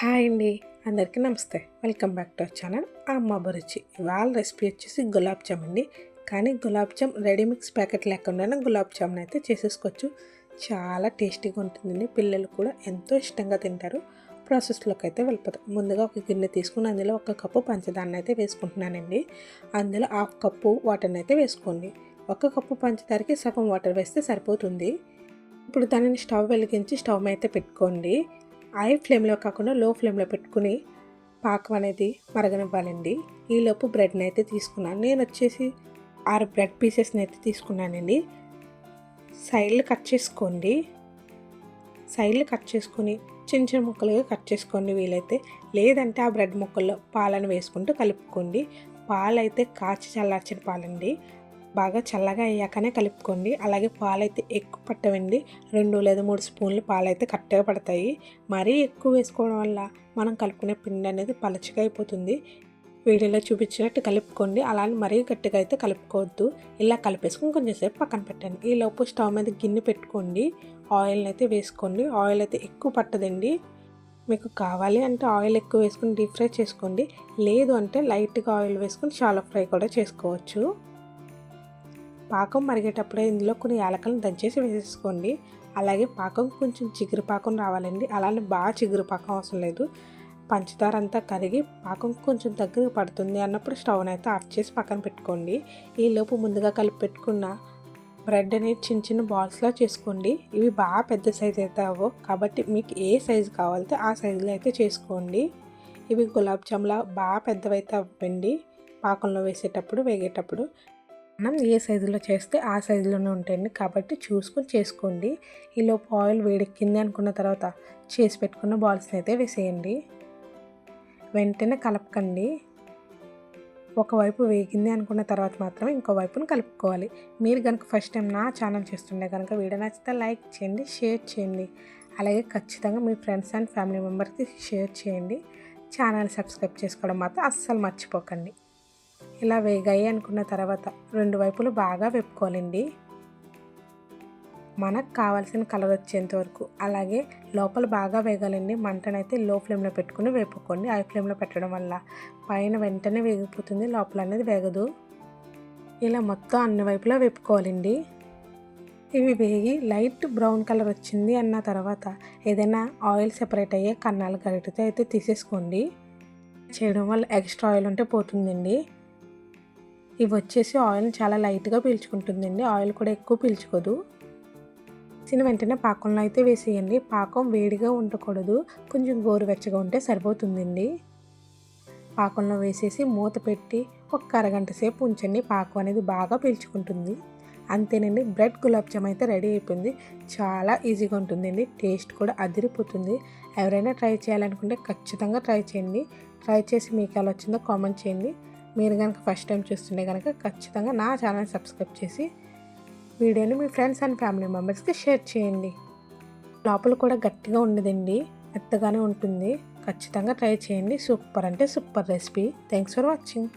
Hi అండి. అందరికీ నమస్తే. Welcome back to our channel. అమ్మ అభిరుచి ఇవాళ రెసిపీ వచ్చేసి గులాబ్ జామ్ అండి. కానీ గులాబ్ జామ్ రెడీమిక్స్ ప్యాకెట్ లేకుండా గులాబ్ జామున్ అయితే చేసేసుకోవచ్చు. చాలా టేస్టీగా ఉంటుందండి. పిల్లలు కూడా ఎంతో ఇష్టంగా తింటారు. ప్రాసెస్లోకి అయితే వెళ్ళిపోతాం. ముందుగా ఒక గిన్నె తీసుకుని అందులో ఒక కప్పు పంచదారని అయితే వేసుకుంటున్నానండి. అందులో హాఫ్ కప్పు వాటర్ని అయితే వేసుకోండి. ఒక కప్పు పంచదారకి సగం వాటర్ వేస్తే సరిపోతుంది. ఇప్పుడు దానిని స్టవ్ వెలిగించి స్టవ్ అయితే పెట్టుకోండి. హై ఫ్లేమ్లో కాకుండా లో ఫ్లేమ్లో పెట్టుకుని పాకం అనేది మరగనివ్వాలండి. ఈలోపు బ్రెడ్ని అయితే తీసుకున్నాను నేను వచ్చేసి ఆరు బ్రెడ్ పీసెస్ని అయితే తీసుకున్నానండి. సైడ్లు కట్ చేసుకోండి. సైడ్లు కట్ చేసుకొని చిన్న చిన్న ముక్కలుగా కట్ చేసుకోండి వీలైతే. లేదంటే ఆ బ్రెడ్ ముక్కల్లో పాలను వేసుకుంటూ కలుపుకోండి. పాలు అయితే కాచి చల్లార్చిన పాలండి. బాగా చల్లగా అయ్యాకనే కలుపుకోండి. అలాగే పాలైతే ఎక్కువ పట్టవండి. రెండు లేదా మూడు స్పూన్లు పాలైతే కరెక్ట్గా పడతాయి. మరీ ఎక్కువ వేసుకోవడం వల్ల మనం కలుపుకునే పిండి అనేది పలచగా అయిపోతుంది. వీడియోలో చూపించినట్టు కలుపుకోండి. అలానే మరీ గట్టిగా అయితే కలుపుకోవద్దు. ఇలా కలిపేసుకుని కొంచెంసేపు పక్కన పెట్టండి. ఈ లోపు స్టవ్ మీద గిన్నె పెట్టుకోండి. ఆయిల్ని అయితే వేసుకోండి. ఆయిల్ అయితే ఎక్కువ పట్టదండి. మీకు కావాలి అంటే ఆయిల్ ఎక్కువ వేసుకుని డీప్ ఫ్రై చేసుకోండి. లేదు అంటే లైట్గా ఆయిల్ వేసుకుని చాలా ఫ్రై కూడా చేసుకోవచ్చు. పాకం మరిగేటప్పుడే ఇందులో కొన్ని యాలకలను దంచేసి వేసేసుకోండి. అలాగే పాకం కొంచెం చిగురు పాకం రావాలండి. అలానే బాగా చిగురు పాకం అవసరం లేదు. పంచదార అంతా కరిగి పాకం కొంచెం దగ్గర పడుతుంది అన్నప్పుడు స్టవ్ అయితే ఆఫ్ చేసి పక్కన పెట్టుకోండి. ఈ లోపు ముందుగా కలిపి పెట్టుకున్న బ్రెడ్ అనేది చిన్న చిన్న బాల్స్లో చేసుకోండి. ఇవి బాగా పెద్ద సైజ్ అయితే అవ్వో కాబట్టి మీకు ఏ సైజు కావాలితే ఆ సైజులో అయితే చేసుకోండి. ఇవి గులాబ్ జామ్లా బాగా పెద్దవైతే అవ్వండి. పాకంలో వేసేటప్పుడు వేగేటప్పుడు. మనం ఏ సైజులో చేస్తే ఆ సైజులోనే ఉంటాయండి. కాబట్టి చూసుకొని చేసుకోండి. ఈలోపు ఆయిల్ వేడెక్కింది అనుకున్న తర్వాత చేసి పెట్టుకున్న బాల్స్ని అయితే వేసేయండి. వెంటనే కలపకండి. ఒకవైపు వేగింది అనుకున్న తర్వాత మాత్రం ఇంకో వైపును కలుపుకోవాలి. మీరు కనుక ఫస్ట్ టైం నా ఛానల్ చేస్తుండే కనుక వీడియో నచ్చితే లైక్ చేయండి షేర్ చేయండి. అలాగే ఖచ్చితంగా మీ ఫ్రెండ్స్ అండ్ ఫ్యామిలీ మెంబర్కి షేర్ చేయండి. ఛానల్ సబ్స్క్రైబ్ చేసుకోవడం మాత్రం అస్సలు మర్చిపోకండి. ఇలా వేగాయి అనుకున్న తర్వాత రెండు వైపులు బాగా వెప్పుకోవాలండి మనకు కావాల్సిన కలర్ వచ్చేంత వరకు. అలాగే లోపల బాగా వేగాలండి. మంటనైతే లో ఫ్లేమ్లో పెట్టుకుని వేపుకోండి. హై ఫ్లేమ్లో పెట్టడం వల్ల పైన వెంటనే వేగిపోతుంది. లోపల అనేది వేగదు. ఇలా మొత్తం అన్ని వైపులా వేపుకోవాలండి. ఇవి వేగి లైట్ బ్రౌన్ కలర్ వచ్చింది అన్న తర్వాత ఏదైనా ఆయిల్ సెపరేట్ అయ్యే కన్నాల గరిటతో అయితే తీసేసుకోండి. చేయడం వల్ల ఎక్స్ట్రా ఆయిల్ ఉంటే పోతుందండి. ఇవి వచ్చేసి ఆయిల్ చాలా లైట్గా పీల్చుకుంటుందండి. ఆయిల్ కూడా ఎక్కువ పీల్చుకోదు. చిన్న వెంటనే పాకంలో అయితే వేసేయండి. పాకం వేడిగా ఉండకూడదు. కొంచెం గోరువెచ్చగా ఉంటే సరిపోతుందండి. పాకంలో వేసేసి మూత పెట్టి ఒక అరగంట సేపు ఉంచండి. పాకం అనేది బాగా పీల్చుకుంటుంది. అంతేనండి. బ్రెడ్ గులాబ్ జామ్ అయితే రెడీ అయిపోయింది. చాలా ఈజీగా ఉంటుందండి. టేస్ట్ కూడా అదిరిపోతుంది. ఎవరైనా ట్రై చేయాలనుకుంటే ఖచ్చితంగా ట్రై చేయండి. ట్రై చేసి మీకు ఎలా వచ్చిందో కామెంట్ చేయండి. మీరు కనుక ఫస్ట్ టైం చూస్తుంటే కనుక ఖచ్చితంగా నా ఛానల్ సబ్స్క్రైబ్ చేసి వీడియోని మీ ఫ్రెండ్స్ అండ్ ఫ్యామిలీ మెంబర్స్కి షేర్ చేయండి. లోపల కూడా గట్టిగా ఉండదండి మెత్తగానే ఉంటుంది. ఖచ్చితంగా ట్రై చేయండి. సూపర్ అంటే super recipe thanks for watching